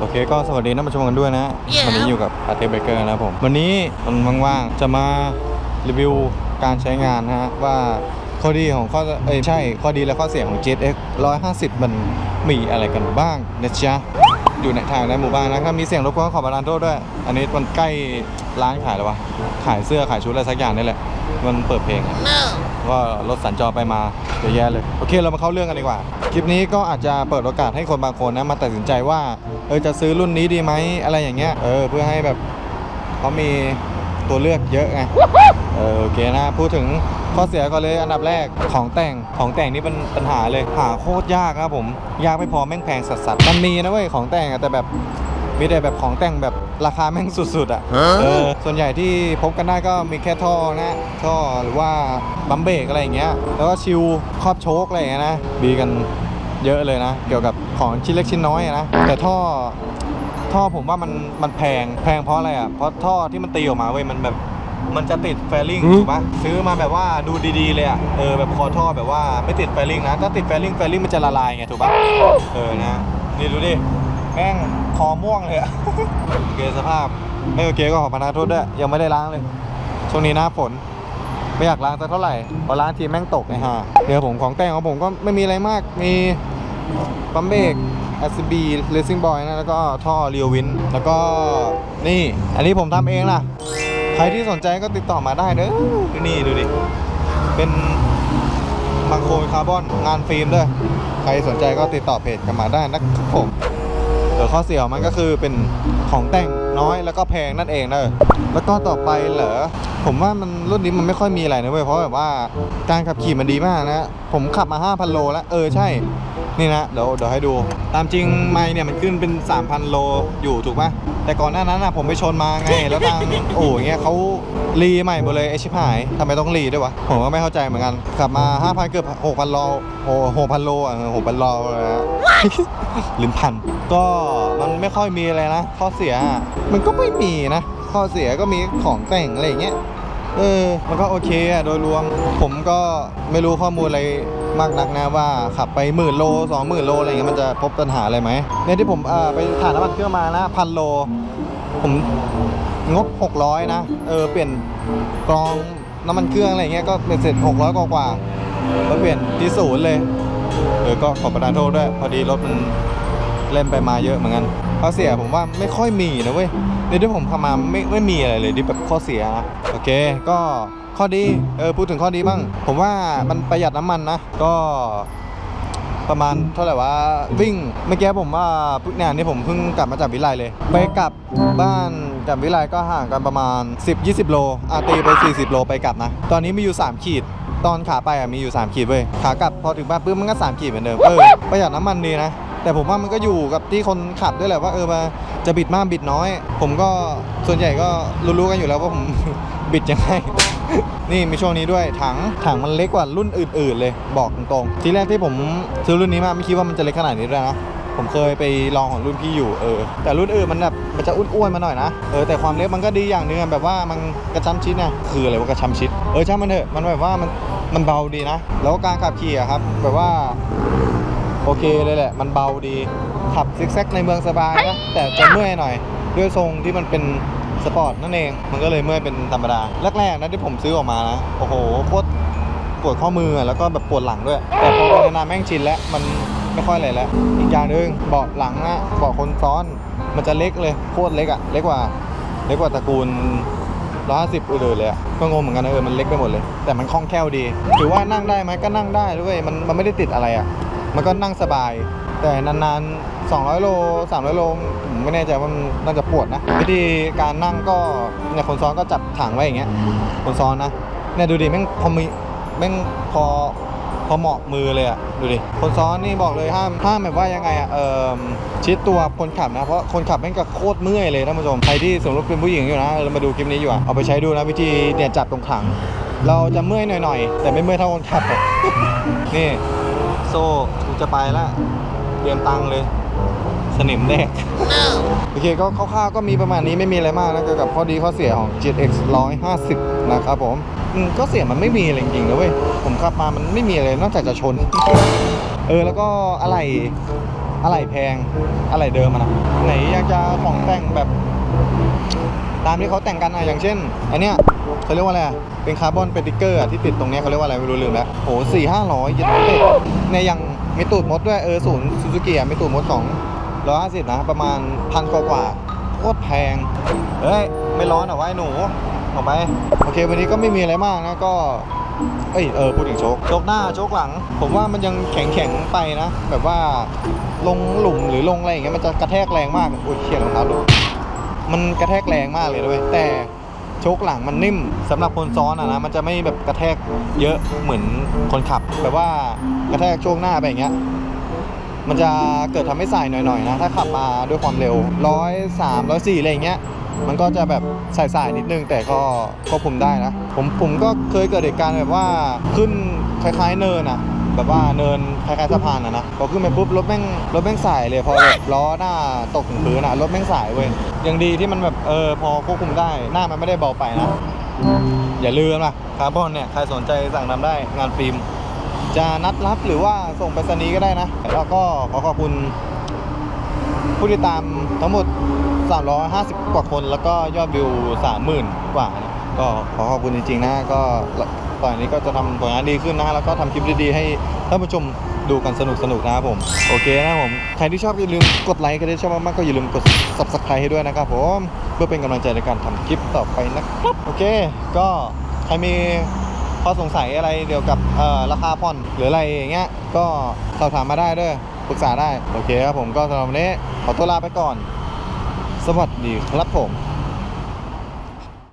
โอเคก็สวัสดีท่านผู้ชมกันด้วยนะวันนี้อยู่กับอาเทเบเกอร์นะครับผม วันนี้มันว่างๆ จะมารีวิวการใช้งานนะฮะ ว่าข้อดีของข้อเอ้ยใช่ ข้อดีและข้อเสียของ JX 150 มันมีอะไรกันบ้างนะจ๊ะ อยู่ในทางในหมู่บ้านนะถ้ามีเสียงรบกวนก็ขอประทานโทษด้วย อันนี้มันใกล้ร้านขายแล้ววะ ขายเสื้อขายชุดอะไรสักอย่างนี่แหละ มันเปิดเพลงอะก็รถสัญจรไปมาเยอะแยะเลย โอเคเรามาเข้าเรื่องกันดีกว่า คลิปนี้ก็อาจจะเปิดโอกาสให้คนบางคนนะมาตัดสินใจว่าเออจะซื้อรุ่นนี้ดีไหมอะไรอย่างเงี้ยเออเพื่อให้แบบเขามีตัวเลือกเยอะไงเออโอเคนะพูดถึงข้อเสียก็เลยอันดับแรกของแต่งของแต่งนี่เป็นปัญหาเลยหาโคตรยากครับผมยากไม่พอแม่งแพงสัสๆมันมีนะเว้ยของแต่งอะแต่แบบ มีแต่แบบของแต่งแบบราคาแม่งสุดๆอะเออส่วนใหญ่ที่พบกันได้ก็มีแค่ท่อนะท่อหรือว่าบัมเบรกอะไรอย่างเงี้ยแล้วก็ชิลครอบโชคอะไรอย่างเงี้ยนะมีกันเยอะเลยนะ เกี่ยวกับของชิ้นเล็กชิ้นน้อยอะนะแต่ท่อท่อผมว่ามันมันแพงแพงเพราะอะไรอะเพราะท่อที่มันตีออกมาเว้ยมันแบบมันจะติดแฟลิงถูกปะซื้อมาแบบว่าดูดีๆเลยอะเออแบบคอท่อแบบว่าไม่ติดแฟลิงนะถ้าติดแฟลิงแฟลิงมันจะละลายไงถูกปะเออนะนี่ดูดิ แม่งคอม่วงเลยอะโอเคสภาพไม่โอเคก็ขอพนาโทษด้วยยังไม่ได้ล้างเลย ช่วงนี้หน้าฝน ไม่อยากล้างสักเท่าไหร่พอล้างทีแม่งตกไงฮะเดี๋ยวผมของแต่งของผมก็ไม่มีอะไรมากมีปั๊มเบรก SCB Racing Boy นะแล้วก็ท่อเรียววิน แล้วก็นี่ อันนี้ผมทำเองนะใครที่สนใจก็ติดต่อมาได้เด้อดูนี่ดูดิ เป็นมาโครคาร์บอนงานฟิล์มด้วย ใครสนใจก็ติดต่อเพจกันมาได้นะครับผม เดี๋ยวข้อเสียของมันก็คือเป็นของแต่งน้อยแล้วก็แพงนั่นเองเนอะแล้วก็ต่อไปเหรอผมว่ามันรุ่นนี้มันไม่ค่อยมีอะไรนะเว้ยเพราะแบบว่าการขับขี่มันดีมากนะ ผมขับมา 5,000 โลแล้ว เออใช่ นี่นะ เดี๋ยวเดี๋ยวให้ดู ตามจริงไม่เนี่ยมันขึ้นเป็น 3,000 โลอยู่ถูกปะแต่ก่อนหน้านั้นนะผมไปชนมาไง แล้วทางโอ้ยเงี้ยเขารีใหม่หมดเลยไอชิบหายทำไมต้องรีด้วยวะ ผมก็ไม่เข้าใจเหมือนกัน ขับมา 5,000 เกือบ 6,000 โลโอ้6,000 โลอะ6,000 โลเลยนะลิ้นพัน ก็มันไม่ค่อยมีอะไรนะข้อเสียมันก็ไม่มีนะ ข้อเสียก็มีของแต่งอะไรอย่างเงี้ยเออมันก็โอเคอะโดยรวม ผมก็ไม่รู้ข้อมูลอะไรมากนักนะว่าขับไปหมื่นโลสองหมื่นโลอะไรเงี้ยมันจะพบปัญหาอะไรไหมเนี่ยที่ผมเอ่อไปถ่ายน้ำมันเครื่องมานะพันโล ผมงบ 600 นะ เออ เปลี่ยนกรองน้ำมันเครื่องอะไรเงี้ยก็เป็นเสร็จ 600 กว่ากว่าๆแล้วเปลี่ยนที่ศูนย์เลยเออก็ขอประทานโทษด้วย พอดีรถมันเล่นไปมาเยอะเหมือนกัน ข้อเสียผมว่าไม่ค่อยมีนะเว้ยในที่ผมทำมาไม่ไม่มีอะไรเลยที่แบบข้อเสียนะโอเค ก็ข้อดีเออพูดถึงข้อดีบ้าง ผมว่ามันประหยัดน้ำมันนะ ก็ประมาณเท่าไหร่วะวิ่งเมื่อกี้ผมว่าเนี่ยนี่ผมเพิ่งกลับมาจากวิไลเลย ไปกลับบ้านกับวิไลก็ห่างกันประมาณ 10-20 โลอาตีไป 40 โลไปกลับนะ ตอนนี้มีอยู่ 3 ขีดตอนขาไปอะมีอยู่ 3 ขีดเว้ยขากลับพอถึงบ้านปุ๊บมันก็3ขีดเหมือนเดิมเออประหยัดน้ำมันดีนะ แต่ผมว่ามันก็อยู่กับที่คนขับด้วยแหละว่าเออมาจะบิดมากบิดน้อย ผมก็ส่วนใหญ่ก็รู้ๆกันอยู่แล้วว่าผมบิดยังไง นี่มีช่วงนี้ด้วยถังถังมันเล็กกว่ารุ่นอื่น ๆ เลยบอกตรงๆทีแรกที่ผมซื้อรุ่นนี้มาไม่คิดว่ามันจะเล็กขนาดนี้ด้วยนะผมเคยไปลองของรุ่นพี่อยู่เออ แต่รุ่นอื่นมันแบบมันจะอ้วนๆมาหน่อยนะเออแต่ความเล็กมันก็ดีอย่างนึงอะแบบว่ามันกระชั้นชิดนะคืออะไรว่ากระชั้นชิดเออช่างมันเถอะมันแบบว่ามันมันเบาดีนะ แล้วการขับขี่อะครับ แบบว่า โอเคเลยแหละ มันเบาดี ขับซิกแซกในเมืองสบายนะ แต่จะเมื่อยหน่อย ด้วยทรงที่มันเป็นสปอร์ตนั่นเอง มันก็เลยเมื่อยเป็นธรรมดา แรกๆนะที่ผมซื้อออกมานะ โอ้โหโคตรปวดข้อมืออะแล้วก็แบบปวดหลังด้วย แต่พอไปนานๆแม่งชินแล้ว มันไม่ค่อยอะไรแล้ว อีกอย่างหนึ่งเบาะหลังนะเบาะคนซ้อน มันจะเล็กเลย โคตรเล็กอะเล็กกว่า เล็กกว่าตระกูลร้อยห้าสิบอื่นๆเลยอะก็งงเหมือนกันนะเออ มันเล็กไปหมดเลย แต่มันคล่องแคล่วดี ถือว่านั่งได้ไหมก็นั่งได้ด้วย มันมันไม่ได้ติดอะไรอะ มันก็นั่งสบาย แต่นานๆ 200 โล 300 โลผมไม่แน่ใจว่ามันน่าจะปวดนะ วิธีการนั่งก็เนี่ยคนซ้อนก็จับถังไว้อย่างเงี้ยคนซ้อนนะเนี่ยดูดิแม่งพอมีแม่งพอพอเหมาะมือเลยอะดูดิคนซ้อนนี่บอกเลยห้ามห้ามแบบว่ายังไงอะเออชิดตัวคนขับนะเพราะคนขับแม่งก็โคตรเมื่อยเลยท่านผู้ชมใครที่สมมติเป็นผู้หญิงอยู่นะเรามาดูคลิปนี้อยู่อะเอาไปใช้ดูนะวิธีเนี่ยจับตรงถัง เราจะเมื่อยหน่อยๆ แต่ไม่เมื่อยเท่าคนขับอะนี่ โซ่กูจะไปละเตรียมตังค์เลย สนิมแดกโอเคก็คร่าวๆก็มีประมาณนี้ไม่มีอะไรมากนะเกี่ยวกับข้อดีข้อเสียของ GTX 150 นะครับผมอืมก็เสียมันไม่มีอะไรจริงๆนะเว้ย ผมขับมามันไม่มีอะไรนอกจากจะชน เออแล้วก็อะไรอะไรแพงอะไรเดิมอะนะไหนอยากจะของแต่งแบบ ตามที่เขาแต่งกันอะอย่างเช่น อันเนี้ยเขาเรียกว่าอะไรอะเป็นคาร์บอนเป็นติ๊กเกอร์อะที่ติดตรงเนี้ยเขาเรียกว่าอะไรไม่รู้ลืมแล้วโหสี่ห้าร้อยยัดเป็ดในยยังมีตูดมดด้วยเออศูนย์ซูซูกิอะมีตูดมดสองร้อยห้าสิบนะประมาณพันกว่ากว่าโคตรแพงเฮ้ยไม่ร้อนเหรอวะไอ้หนูออกไปโอเค วันนี้ก็ไม่มีอะไรมากนะก็เอ้ยเออพูดถึงโชคโชคหน้าโชคหลัง ผมว่ามันยังแข็งแข็งไปนะ แบบว่าลงหลุมหรือลงอะไรอย่างเงี้ยมันจะกระแทกแรงมากอุ้ยเขียนรองเท้าดู มันกระแทกแรงมากเลยด้วยแต่โชคหลังมันนิ่มสำหรับคนซ้อนอะนะมันจะไม่แบบกระแทกเยอะเหมือนคนขับแบบว่ากระแทกช่วงหน้าไปอย่างเงี้ยมันจะเกิดทำให้สายหน่อยๆนะถ้าขับมาด้วยความเร็วร้อยสามร้อยสี่อะไรอย่างเงี้ยมันก็จะแบบสายๆนิดนึงแต่ก็ควบคุมได้นะผมผมก็เคยเกิดเหตุการณ์แบบว่าขึ้นคล้ายๆเนินอะ แบบว่าเนินคล้ายๆสะพานอะนะพอขึ้นไปปุ๊บรถแม่งรถแม่งสายเลยพอแบบล้อหน้าตกถึงพื้นอะรถแม่งสายเว้ยยังดีที่มันแบบเออพอควบคุมได้หน้ามันไม่ได้เบาไปนะ อย่าลืมนะคาร์บอนเนี่ยใครสนใจสั่งทำได้งานฟิล์มจะนัดรับหรือว่าส่งไปรษณีก็ได้นะ แล้วก็ขอขอบคุณ ผู้ติดตามทั้งหมด 350 กว่าคน แล้วก็ยอดวิว 30,000 กว่านะก็ขอขอบคุณจริงๆนะก็ ต่อนนี้ก็จะทำผลงานดีขึ้นนะแล้วก็ทำคลิปดีๆให้ท่านผู้ชมดูกันสนุกๆนะครับผมโอเคนะครับผมใครที่ชอบอย่าลืมกดไลค์ใครที่ชอบมากๆก็อย่าลืมกด subscribe ให้ด้วยนะครับผมเพื่อเป็นกำลังใจในการทำคลิปต่อไปนะครับโอเค ก็ใครมีข้อสงสัยอะไรเกี่ยวกับราคาผ่อนหรืออะไรอย่างเงี้ยก็สอบถามมาได้ด้วยปรึกษาได้ โอเคครับผมก็สำหรับวันนี้ขอตัวลาไปก่อน สวัสดีครับผม